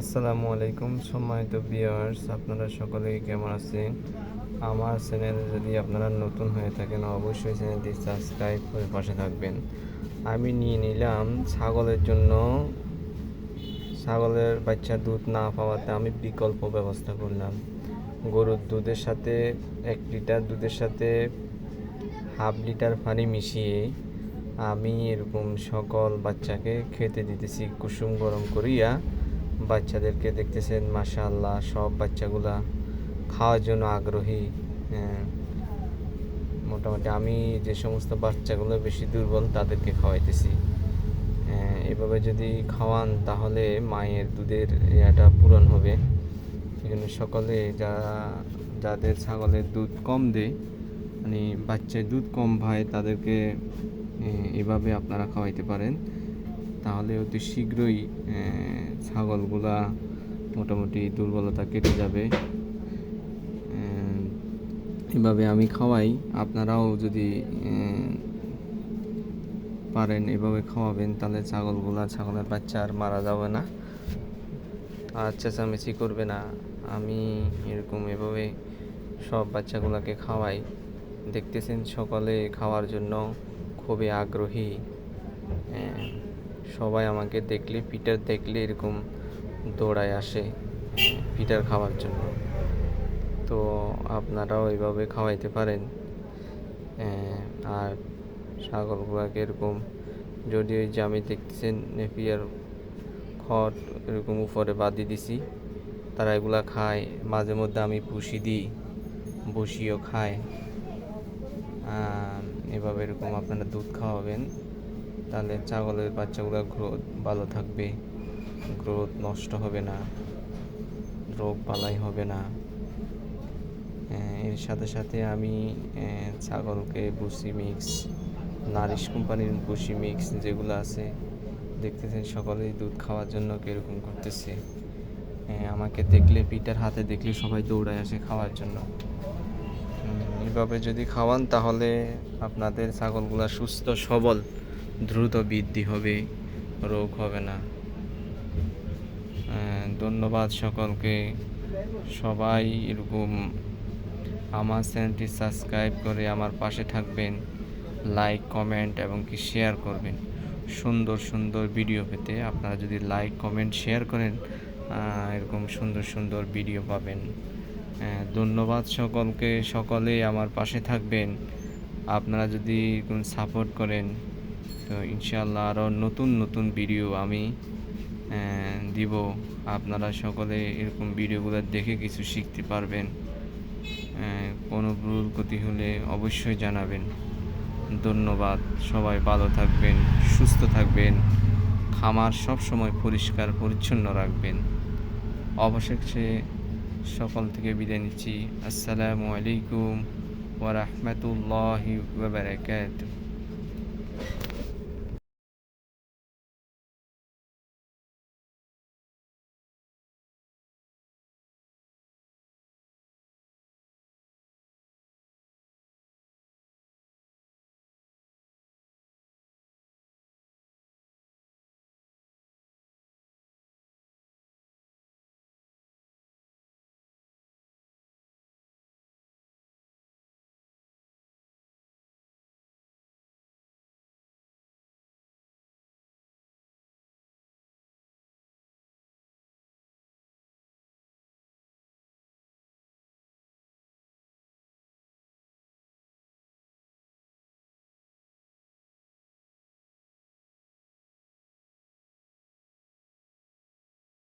আসসালামু আলাইকুম সম্মানিত ভিউয়ার্স, আপনারা সকলেই কেমন আছেন? আমার চ্যানেলে যদি আপনারা নতুন হয়ে থাকেন, অবশ্যই চ্যানেলটি সাবস্ক্রাইব করে পাশে থাকবেন। আমি নিয়ে নিলাম ছাগলের জন্য। ছাগলের বাচ্চা দুধ না পাওয়াতে আমি বিকল্প ব্যবস্থা করলাম। গরুর দুধের সাথে এক লিটার দুধের সাথে হাফ লিটার পানি মিশিয়ে আমি এরকম সকল বাচ্চাকে খেতে দিতেছি, কুসুম গরম করিয়া বাচ্চাদেরকে দেখতেছেন মাশাআল্লাহ সব বাচ্চাগুলা খাওয়ার জন্য আগ্রহী। হ্যাঁ। মোটামুটি আমি যে সমস্ত বাচ্চাগুলো বেশি দুর্বল তাদেরকে খাওয়াইতেছি। হ্যাঁ, এভাবে যদি খাওয়ান তাহলে মায়ের দুধের ইয়াটা পূরণ হবে। এজন্য সকলে যারা যাদের ছাগলের দুধ কম দেয় মানে বাচ্চায় দুধ কম পায় তাদেরকে এভাবে আপনারা খাওয়াইতে পারেন। তাহলে অতি শীঘ্রই ছাগলগুলা মোটামুটি দুর্বলতা কেটে যাবে। এভাবে আমি খাওয়াই। আপনারাও যদি পারেন এভাবে খাওয়াবেন, তাহলে ছাগলগুলা, ছাগলের বাচ্চা আর মারা যাবে না। আর চেঁচামেচি করবে না। আমি এরকম এভাবে সব বাচ্চাগুলোকে খাওয়াই। দেখতেছেন সকলে খাওয়ার জন্য খুবই আগ্রহী। সবাই আমাকে দেখলে, পিটার দেখলে এরকম দৌড়ায় আসে, পিটার খাওয়ার জন্য। তো আপনারাও এইভাবে খাওয়াইতে পারেন। আর ছাগলগুলোকে এরকম যদি ওই যে আমি দেখতেছেন নেপিয়ার খড় এরকম উপরে বাদি দিছি, তারা এগুলা খায়, মাঝে মধ্যে আমি পুষি দিই, ভুসিও খায়। এভাবে এরকম আপনারা দুধ খাওয়াবেন। তাহলে ছাগলের বাচ্চাগুলোর গ্রোথ ভালো থাকবে। গ্রোথ নষ্ট হবে না। রোগ বালাই হবে না। এর সাথে সাথে আমি ছাগলকে বুসি মিক্স, নারিশ কোম্পানির বুসি মিক্স যেগুলো আছে, দেখতেছেন সকলেই দুধ খাওয়ার জন্য কীরকম করতেছে। আমাকে দেখলে পিটার হাতে দেখলে সবাই দৌড়ায় আসে খাওয়ার জন্য। এভাবে যদি খাওয়ান তাহলে আপনাদের ছাগলগুলা সুস্থ, সবল দ্রুত বৃদ্ধি হবে, রোগ হবে না। ধন্যবাদ সকলকে। সবাই এরকম আমার চ্যানেলটি সাবস্ক্রাইব করে আমার পাশে থাকবেন, লাইক, কমেন্ট এবং কি শেয়ার করবেন। সুন্দর সুন্দর ভিডিও পেতে আপনারা যদি লাইক, কমেন্ট, শেয়ার করেন এরকম সুন্দর সুন্দর ভিডিও পাবেন। ধন্যবাদ সকলকে। সকলে আমার পাশে থাকবেন। আপনারা যদি সাপোর্ট করেন তো ইনশাল্লাহ আরও নতুন নতুন ভিডিও আমি দিব। আপনারা সকলে এরকম ভিডিওগুলো দেখে কিছু শিখতে পারবেন। কোনো ভুল ক্ষতি হলে অবশ্যই জানাবেন। ধন্যবাদ। সবাই ভালো থাকবেন, সুস্থ থাকবেন। খামার সব সময় পরিষ্কার, পরিচ্ছন্ন রাখবেন। অবশেষে সকল থেকে বিদায় নিচ্ছি। আসসালামু আলাইকুম ওয়া রাহমাতুল্লাহি ওয়া বারাকাতুহু।